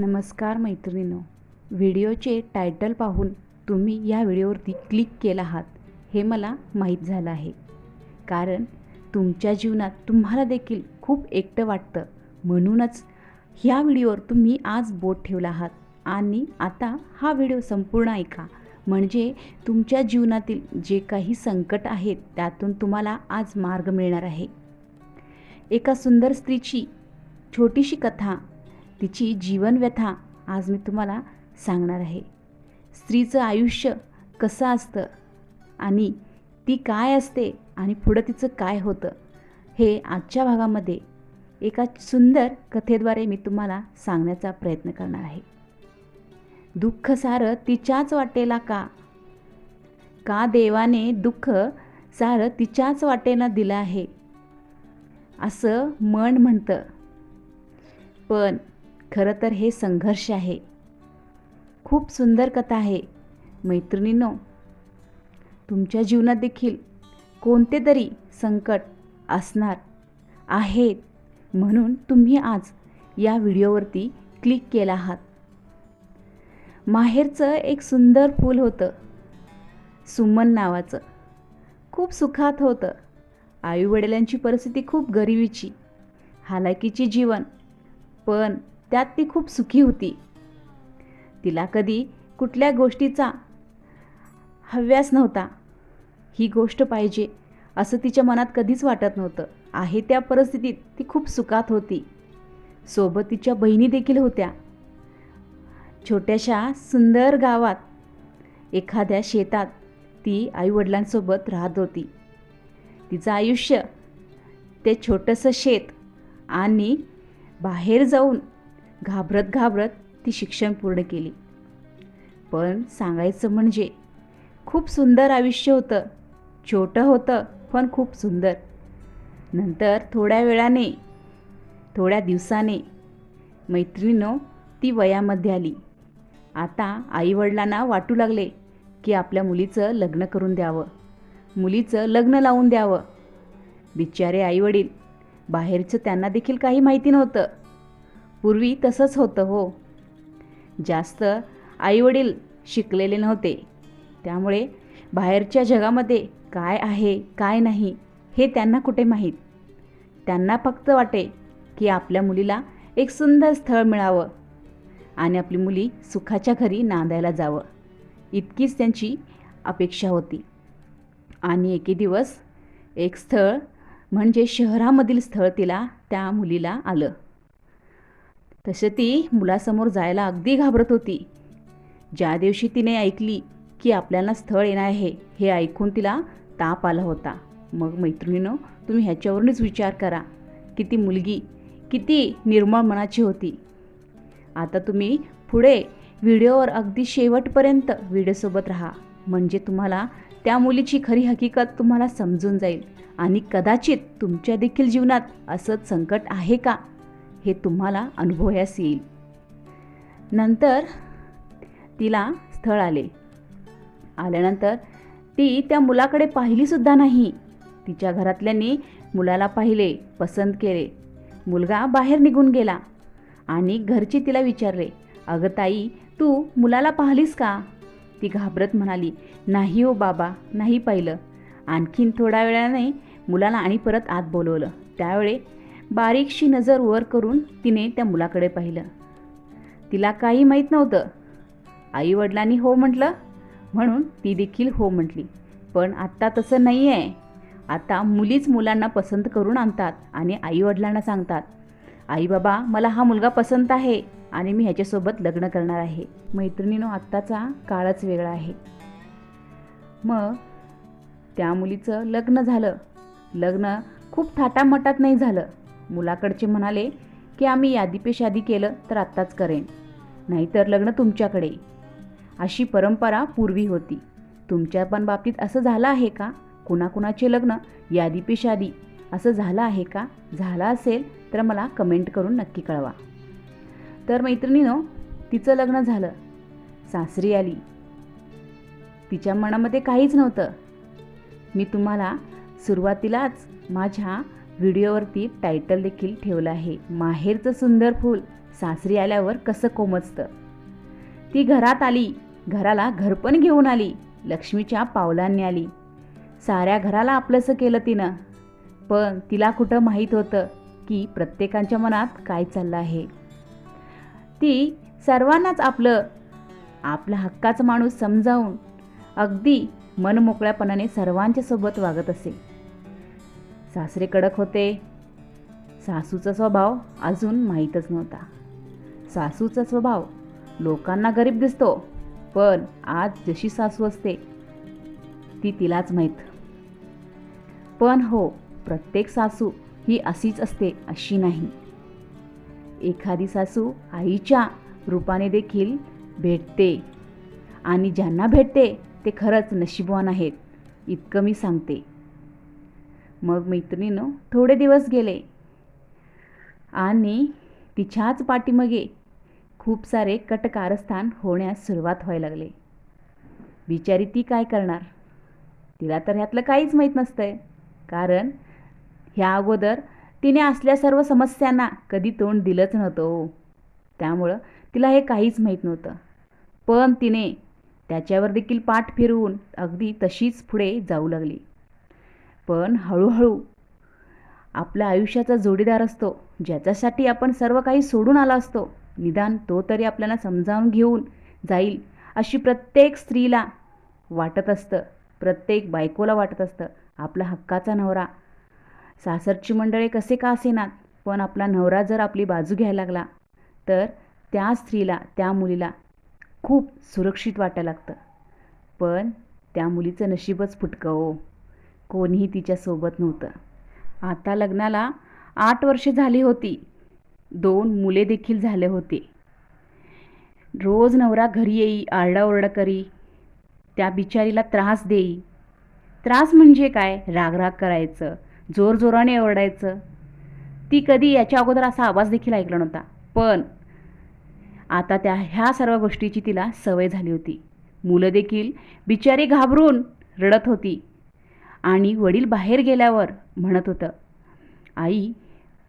नमस्कार मैत्रिणीनो. व्हिडिओचे टायटल पाहून तुम्ही या व्हिडिओवरती क्लिक केला आहात हे मला माहीत झालं आहे. कारण तुमच्या जीवनात तुम्हाला देखील खूप एकटं वाटतं. म्हणूनच ह्या व्हिडिओवर तुम्ही आज बोट ठेवला आहात. आणि आता हा व्हिडिओ संपूर्ण ऐका. म्हणजे तुमच्या जीवनातील जे काही संकट आहेत त्यातून तुम्हाला आज मार्ग मिळणार आहे. एका सुंदर स्त्रीची छोटीशी कथा तिची जीवनव्यथा आज मी तुम्हाला सांगणार आहे. स्त्रीचं आयुष्य कसं असतं आणि ती काय असते आणि पुढं तिचं काय होतं हे आजच्या भागामध्ये एका सुंदर कथेद्वारे मी तुम्हाला सांगण्याचा प्रयत्न करणार आहे. दुःख सारं तिच्याच वाटेला का? का देवाने दुःख सारं तिच्याच वाटेनं दिलं आहे? असं मन म्हणतं. पण खरं तर हे संघर्ष आहे. खूप सुंदर कथा आहे मैत्रिणींनो. तुमच्या जीवनात देखील कोणते तरी संकट असणार आहेत म्हणून तुम्ही आज या व्हिडिओवरती क्लिक केला आहात. माहेरचं एक सुंदर फूल होतं. सुमन नावाचं. खूप सुखात होतं. आईवडिलांची परिस्थिती खूप गरिबीची. हालाकीची जीवन. पण त्यात ती खूप सुखी होती. तिला कधी कुठल्या गोष्टीचा हव्यास नव्हता. ही गोष्ट पाहिजे असं तिच्या मनात कधीच वाटत नव्हतं. आहे त्या परिस्थितीत ती खूप सुखात होती. सोबत तिच्या बहिणी देखील होत्या. छोट्याशा सुंदर गावात एखाद्या शेतात ती आईवडिलांसोबत राहत होती. तिचं आयुष्य ते छोटंसं शेत आणि बाहेर जाऊन घाबरत घाबरत ती शिक्षण पूर्ण केली. पण सांगायचं म्हणजे खूप सुंदर आयुष्य होतं. छोटं होतं पण खूप सुंदर. नंतर थोड्या वेळाने थोड्या दिवसाने मैत्रिणीनं ती वयामध्ये आली. आता आईवडिलांना वाटू लागले की आपल्या मुलीचं लग्न करून द्यावं. मुलीचं लग्न लावून द्यावं. बिचारे आईवडील बाहेरचं त्यांना देखील काही माहिती नव्हतं. पूर्वी तसंच होतं हो. जास्त आईवडील शिकलेले नव्हते. त्यामुळे बाहेरच्या जगामध्ये काय आहे काय नाही हे त्यांना कुठे माहीत? त्यांना फक्त वाटे की आपल्या मुलीला एक सुंदर स्थळ मिळावं आणि आपली मुली सुखाच्या घरी नांदायला जावं. इतकीच त्यांची अपेक्षा होती. आणि एके दिवस एक स्थळ म्हणजे शहरामधील स्थळ तिला त्या मुलीला आलं. तसं ती मुलासमोर जायला अगदी घाबरत होती. ज्या दिवशी तिने ऐकली की आपल्याला स्थळ येणार आहे हे ऐकून तिला ताप आला होता. मग मैत्रिणीनं तुम्ही ह्याच्यावरूनच विचार करा. की ती मुलगी किती निर्मळ मनाची होती. आता तुम्ही पुढे व्हिडिओवर अगदी शेवटपर्यंत व्हिडिओसोबत राहा. म्हणजे तुम्हाला त्या मुलीची खरी हकीकत तुम्हाला समजून जाईल. आणि कदाचित तुमच्या देखील जीवनात असंच संकट आहे का? हे तुम्हाला अनुभवास येईल. नंतर तिला स्थळ आले. आल्यानंतर ती त्या मुलाकडे पाहिलीसुद्धा नाही. तिच्या घरातल्यांनी मुलाला पाहिले पसंत केले. मुलगा बाहेर निघून गेला आणि घरची तिला विचारले अगं ताई तू मुलाला पाहिलीस का? ती घाबरत म्हणाली नाही हो बाबा नाही पाहिलं. आणखीन थोड्या वेळाने मुलाला आणि परत आत बोलवलं. त्यावेळे बारीकशी नजर वर करून तिने त्या मुलाकडे पाहिलं. तिला काही माहीत नव्हतं. आईवडिलांनी हो म्हटलं म्हणून ती देखील हो म्हटली. पण आत्ता तसं नाही आहे आता मुलीच मुलांना पसंत करून आणतात आणि आईवडिलांना सांगतात आई बाबा मला हा मुलगा पसंत आहे आणि मी ह्याच्यासोबत लग्न करणार आहे. मैत्रिणीनो आत्ताचा काळच वेगळा आहे. मग त्या मुलीचं लग्न झालं. लग्न खूप थाटामाटात नाही झालं. मुलाकडचे म्हणाले की आम्ही यादी शादी केलं तर आत्ताच करेन. नाहीतर लग्न तुमच्याकडे अशी परंपरा पूर्वी होती. तुमच्या पण बाबतीत असं झालं आहे का? कुणाकुणाचे लग्न यादी शादी असं झालं आहे का? झालं असेल तर मला कमेंट करून नक्की कळवा. तर मैत्रिणीनं तिचं लग्न झालं. सासरी आली. तिच्या मनामध्ये काहीच नव्हतं. मी तुम्हाला सुरुवातीलाच माझ्या व्हिडिओवरती टायटल देखील ठेवलं आहे. माहेरचं सुंदर फूल सासरी आल्यावर कसं कोमजतं? ती घरात आली. घराला घरपण घेऊन आली. लक्ष्मीच्या पावलांनी आली. साऱ्या घराला आपलंसं केलं तिनं. पण तिला कुठं माहीत होतं की प्रत्येकाच्या मनात काय चाललं आहे? ती सर्वांनाच आपलं आपला हक्काचा माणूस समजावून अगदी मनमोकळ्यापणाने सर्वांच्या सोबत वागत असे. सासरे कडक होते. सासूचा स्वभाव अजून माहीतच नव्हता. सासूचा स्वभाव लोकांना गरीब दिसतो पण आज जशी सासू असते ती तिलाच माहीत. पण हो प्रत्येक सासू ही अशीच असते अशी नाही. एखादी सासू आईच्या रूपाने देखील भेटते आणि ज्यांना भेटते ते खरंच नशीबवान आहेत इतकं मी सांगते. मग मैत्रिणीनं थोडे दिवस गेले. आणि तिच्याच पाठीमागे खूप सारे कटकारस्थान होण्यास सुरुवात व्हायला लागले. बिचारी ती काय करणार? तिला तर ह्यातलं काहीच माहीत नसतंय. कारण ह्या अगोदर तिने असल्या सर्व समस्यांना कधी तोंड दिलंच नव्हतं हो. त्यामुळं तिला हे काहीच माहीत नव्हतं. पण तिने त्याच्यावर देखील पाठ फिरवून अगदी तशीच पुढे जाऊ लागली. पण हळूहळू आपल्या आयुष्याचा जोडीदार असतो ज्याच्यासाठी आपण सर्व काही सोडून आला असतो. निदान तो तरी आपल्याला समजावून घेऊन जाईल अशी प्रत्येक स्त्रीला वाटत असतं प्रत्येक बायकोला वाटत असतं. आपला हक्काचा नवरा सासरची मंडळे कसे का असेनात? पण आपला नवरा जर आपली बाजू घ्यायला लागला तर त्या स्त्रीला त्या मुलीला खूप सुरक्षित वाटायला लागतं. पण त्या मुलीचं नशीबच फुटकं हो. कोणीही तिच्यासोबत नव्हतं. आता लग्नाला आठ वर्षे झाली होती. दोन मुले देखील झाले होते. रोज नवरा घरी येई आरडाओरडा करी. त्या बिचारीला त्रास देई. त्रास म्हणजे काय? रागराग करायचं जोरजोराने ओरडायचं. ती कधी याच्या अगोदर असा आवाज देखील ऐकला नव्हता. पण आता त्या ह्या सर्व गोष्टीची तिला सवय झाली होती. मुलं देखील बिचारी घाबरून रडत होती. आणि वडील बाहेर गेल्यावर म्हणत होतं आई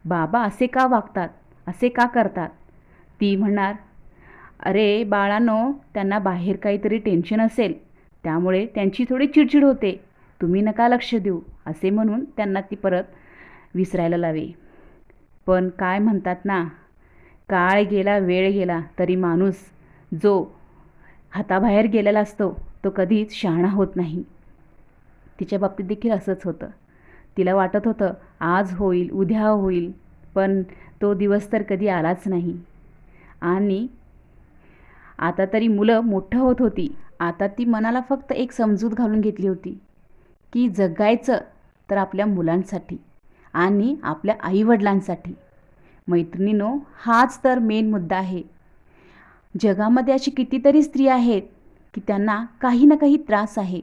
बाबा असे का वागतात? असे का करतात? ती म्हणणार अरे बाळांनो त्यांना बाहेर काहीतरी टेन्शन असेल. त्यामुळे त्यांची थोडी चिडचिड होते. तुम्ही नका लक्ष देऊ असे म्हणून त्यांना ती परत विसरायला लावे. पण काय म्हणतात ना काळ गेला वेळ गेला तरी माणूस जो हाताबाहेर गेलेला असतो तो कधीच शहाणा होत नाही. तिच्या बाबतीत देखील असंच होतं. तिला वाटत होतं आज होईल उद्या होईल पण तो दिवस तर कधी आलाच नाही. आणि आता तरी मुलं मोठं होत होती. आता ती मनाला फक्त एक समजूत घालून घेतली होती की जगायचं तर आपल्या मुलांसाठी आणि आपल्या आईवडिलांसाठी. मैत्रिणीनो हाच तर मेन मुद्दा आहे. जगामध्ये अशी कितीतरी स्त्री आहेत की त्यांना काही ना काही त्रास आहे.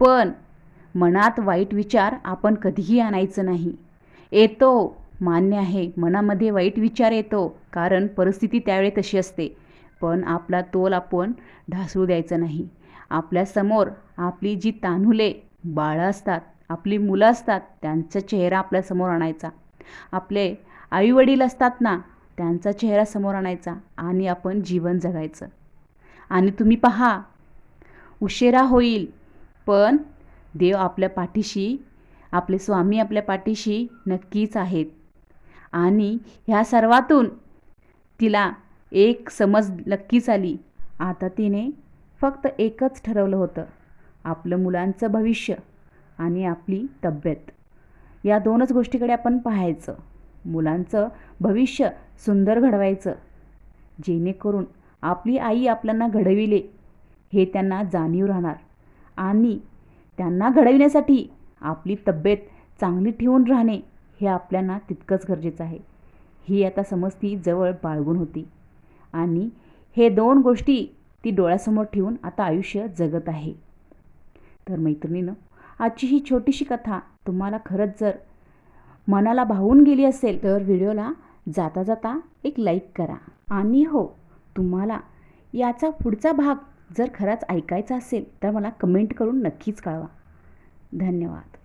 पण मनात वाईट विचार आपण कधीही आणायचं नाही. येतो मान्य आहे मनामध्ये वाईट विचार येतो कारण परिस्थिती त्यावेळी तशी असते. पण आपला तोल आपण ढासळू द्यायचा नाही. आपल्यासमोर आपली जी तान्हुले बाळं असतात आपली मुलं असतात त्यांचा चेहरा आपल्यासमोर आणायचा. आपले आईवडील असतात ना त्यांचा चेहरा समोर आणायचा आणि आपण जीवन जगायचं. आणि तुम्ही पहा उशिरा होईल पण देव आपल्या पाठीशी आपले स्वामी आपल्या पाठीशी नक्कीच आहेत. आणि ह्या सर्वातून तिला एक समज नक्कीच आली. आता तिने फक्त एकच ठरवलं होतं आपलं मुलांचं भविष्य आणि आपली तब्येत. या दोनच गोष्टीकडे आपण पाहायचं. मुलांचं भविष्य सुंदर घडवायचं जेणेकरून आपली आई आपल्याला घडविले हे त्यांना जाणीव राहणार. आणि त्यांना घडविण्यासाठी आपली तब्येत चांगली ठेवून राहणे हे आपल्याला तितकंच गरजेचं आहे. ही आता समजती जवळ बाळगून होती. आणि हे दोन गोष्टी ती डोळ्यासमोर ठेवून आता आयुष्य जगत आहे. तर मैत्रिणीनं आजची ही छोटीशी कथा तुम्हाला खरंच जर मनाला भावून गेली असेल तर व्हिडिओला जाता जाता एक लाईक करा. आणि हो तुम्हाला याचा पुढचा भाग जर खरंच ऐकायचं असेल तर मला कमेंट करून नक्कीच कळवा. धन्यवाद.